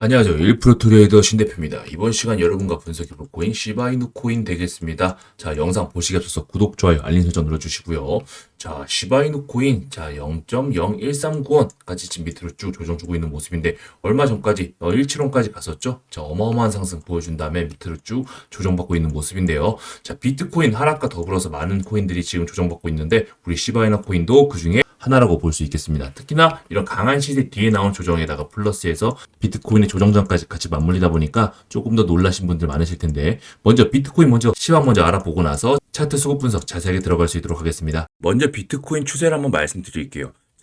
안녕하세요. 1% 트레이더 신대표입니다. 이번 시간 여러분과 분석해볼 코인 시바이누 코인 되겠습니다. 자, 영상 보시기 앞서서 구독, 좋아요, 알림 설정 눌러주시고요. 자, 시바이누 코인, 자, 0.0139원까지 지금 밑으로 쭉 조정 주고 있는 모습인데, 얼마 전까지, 어, 175원까지 갔었죠? 자, 어마어마한 상승 보여준 다음에 밑으로 쭉 조정받고 있는 모습인데요. 자, 비트코인 하락과 더불어서 많은 코인들이 지금 조정받고 있는데, 우리 시바이누 코인도 그 중에 하나라고 볼 수 있겠습니다. 특히나 이런 강한 시세 뒤에 나온 조정에다가 플러스해서 비트코인의 조정장까지 같이 맞물리다 보니까 조금 더 놀라신 분들 많으실 텐데 먼저 비트코인 먼저 시황 먼저 알아보고 나서 차트 수급 분석 자세하게 들어갈 수 있도록 하겠습니다. 먼저 비트코인 추세를 한번 말씀드릴게요.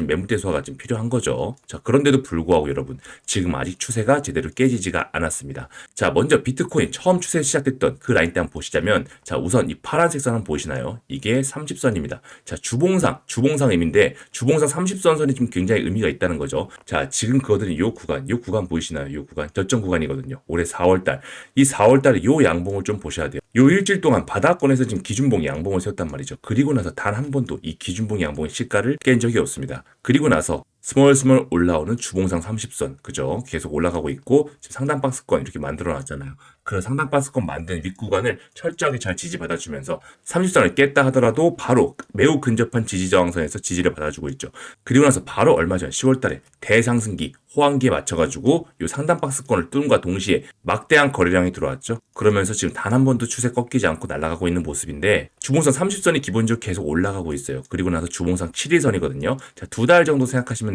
지금 매물대 소화가 좀 필요한 거죠. 자 그런데도 불구하고 여러분 지금 아직 추세가 제대로 깨지지가 않았습니다. 자 먼저 비트코인 처음 추세 시작됐던 그 라인 때 한번 보시자면 자 우선 이 파란색 선 한번 보시나요? 이게 30선입니다. 자 주봉상 주봉상 의미인데 주봉상 30선 선이 좀 굉장히 의미가 있다는 거죠. 자 지금 그거들은 요 구간 요 구간 보이시나요? 요 구간 저점 구간이거든요. 올해 4월달 이 4월달에 요 양봉을 좀 보셔야 돼요. 요 일주일 동안 바닥권에서 지금 기준봉 양봉을 세웠단 말이죠. 그리고 나서 단 한 번도 이 기준봉 양봉의 시가를 깬 적이 없습니다. 그리고 나서 스멀스멀 올라오는 주봉상 30선 그죠? 계속 올라가고 있고 지금 상단 박스권 이렇게 만들어 놨잖아요. 그 상단 박스권 만든 윗구간을 철저하게 잘 지지받아주면서 30선을 깼다 하더라도 바로 매우 근접한 지지 저항선에서 지지를 받아주고 있죠. 그리고 나서 바로 얼마 전 10월 달에 대상승기 호황기에 맞춰가지고 이 상단 박스권을 뚫음과 동시에 막대한 거래량이 들어왔죠. 그러면서 지금 단 한 번도 추세 꺾이지 않고 날아가고 있는 모습인데 주봉상 30선이 기본적으로 계속 올라가고 있어요. 그리고 나서 주봉상 7일선이거든요. 자, 두 달 정도 생각하시면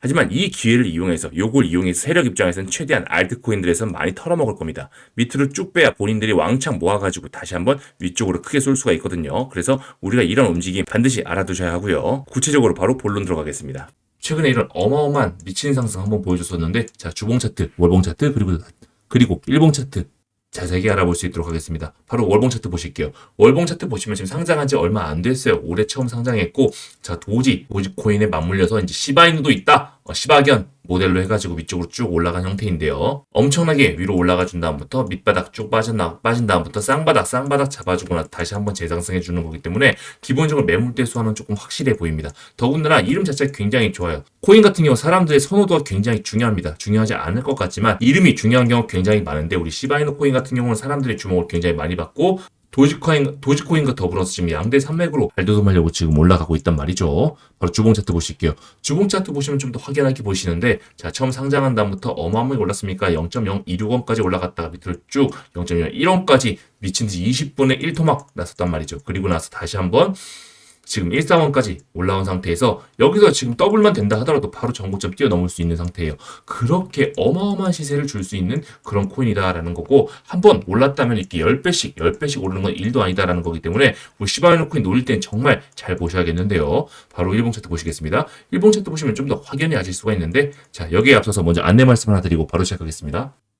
하지만 이 기회를 이용해서 요걸 이용해서 세력 입장에서는 최대한 알트코인들에서 많이 털어먹을 겁니다. 밑으로 쭉 빼야 본인들이 왕창 모아가지고 다시 한번 위쪽으로 크게 쏠 수가 있거든요. 그래서 우리가 이런 움직임 반드시 알아두셔야 하고요. 구체적으로 바로 본론 들어가겠습니다. 최근에 이런 어마어마한 미친 상승 한번 보여줬었는데 자 주봉 차트, 월봉 차트 그리고 그리고 일봉 차트 자세하게 알아볼 수 있도록 하겠습니다. 바로 월봉 차트 보실게요. 월봉 차트 보시면 지금 상장한 지 얼마 안 됐어요. 올해 처음 상장했고, 자, 도지, 도지 코인에 맞물려서 이제 시바이누도 있다. 어, 시바견 모델로 해가지고 위쪽으로 쭉 올라간 형태인데요. 엄청나게 위로 올라가 준 다음부터 밑바닥 쭉 빠진, 나, 빠진 다음부터 쌍바닥, 쌍바닥 잡아주고 나 다시 한번 재상승해 주는 거기 때문에 기본적으로 매물대 수와는 조금 확실해 보입니다. 더군다나 이름 자체가 굉장히 좋아요. 코인 같은 경우 사람들의 선호도가 굉장히 중요합니다. 중요하지 않을 것 같지만 이름이 중요한 경우 굉장히 많은데 우리 시바이누 코인 같은 경우는 사람들의 주목을 굉장히 많이 받고 도지코인, 도지코인과 더불어서 지금 양대 산맥으로 발돋움하려고 지금 올라가고 있단 말이죠. 바로 주봉 차트 보실게요. 주봉 차트 보시면 좀 더 확연하게 보시는데, 자, 처음 상장한 다음부터 어마어마하게 올랐습니까? 0.026원까지 올라갔다가 밑으로 쭉 0.01원까지 미친 듯이 20분의 1토막 났었단 말이죠. 그리고 나서 다시 한번 지금 1사원까지 올라온 상태에서 여기서 지금 더블만 된다 하더라도 바로 정고점 뛰어넘을 수 있는 상태예요. 그렇게 어마어마한 시세를 줄 수 있는 그런 코인이다라는 거고 한번 올랐다면 이렇게 10배씩 10배씩 오르는 건 일도 아니다라는 거기 때문에 우리 시바이노 코인 노릴 때는 정말 잘 보셔야겠는데요. 바로 일봉 차트 보시겠습니다. 일봉 차트 보시면 좀 더 확연히 아실 수가 있는데 자 여기에 앞서서 먼저 안내 말씀 하나 드리고 바로 시작하겠습니다.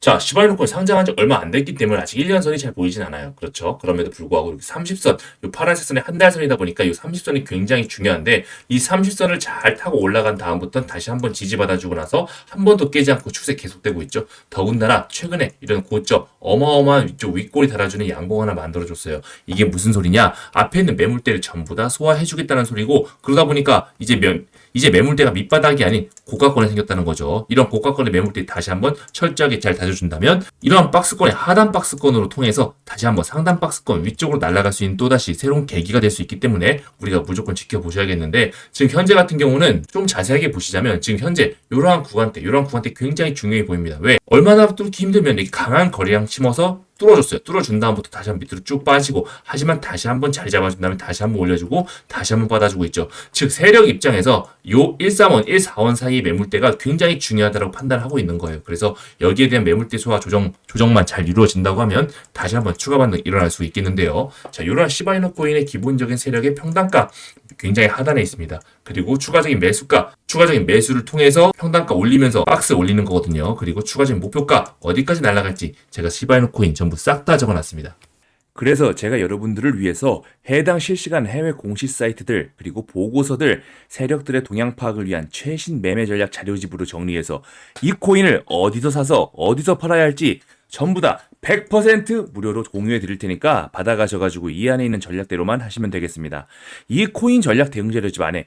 자, 시바이노코인 상장한 지 얼마 안 됐기 때문에 아직 1년선이 잘 보이진 않아요. 그렇죠? 그럼에도 불구하고 이렇게 30선, 이 파란색 선의 한 달 선이다 보니까 이 30선이 굉장히 중요한데 이 30선을 잘 타고 올라간 다음부터는 다시 한번 지지받아주고 나서 한 번도 깨지 않고 추세 계속되고 있죠. 더군다나 최근에 이런 고점 어마어마한 위쪽 윗골이 달아주는 양봉 하나 만들어줬어요. 이게 무슨 소리냐? 앞에 있는 매물대를 전부 다 소화해주겠다는 소리고 그러다 보니까 이제 면 이제 매물대가 밑바닥이 아닌 고가권에 생겼다는 거죠. 이런 고가권의 매물대 다시 한번 철저하게 잘 다져 준다면 이러한 박스권의 하단 박스권으로 통해서 다시 한번 상단 박스권 위쪽으로 날아갈 수 있는 또다시 새로운 계기가 될 수 있기 때문에 우리가 무조건 지켜보셔야겠는데 지금 현재 같은 경우는 좀 자세하게 보시자면 지금 현재 이러한 구간대, 이러한 구간대 굉장히 중요해 보입니다. 왜? 얼마나 뚫기 힘들면 이렇게 강한 거래량 침어서 뚫어줬어요. 뚫어준 다음부터 다시 한번 밑으로 쭉 빠지고 하지만 다시 한번 자리 잡아준 다음에 다시 한번 올려주고 다시 한번 받아주고 있죠. 즉 세력 입장에서 요 131, 142원 사이 매물대가 굉장히 중요하다고 판단하고 있는 거예요. 그래서 여기에 대한 매물대 소화 조정 조정만 잘 이루어진다고 하면 다시 한번 추가 반등 일어날 수 있겠는데요. 자, 이러한 시바이너 코인의 기본적인 세력의 평단가 굉장히 하단에 있습니다. 그리고 추가적인 매수가, 추가적인 매수를 통해서 평단가 올리면서 박스 올리는 거거든요. 그리고 추가적인 목표가 어디까지 날아갈지 제가 시바이노 코인 전부 싹 다 적어놨습니다. 그래서 제가 여러분들을 위해서 해당 실시간 해외 공시 사이트들 그리고 보고서들 세력들의 동향 파악을 위한 최신 매매 전략 자료집으로 정리해서 이 코인을 어디서 사서 어디서 팔아야 할지 전부 다 100% 무료로 공유해 드릴 테니까 받아가셔가지고 이 안에 있는 전략대로만 하시면 되겠습니다. 이 코인 전략 대응 자료집 안에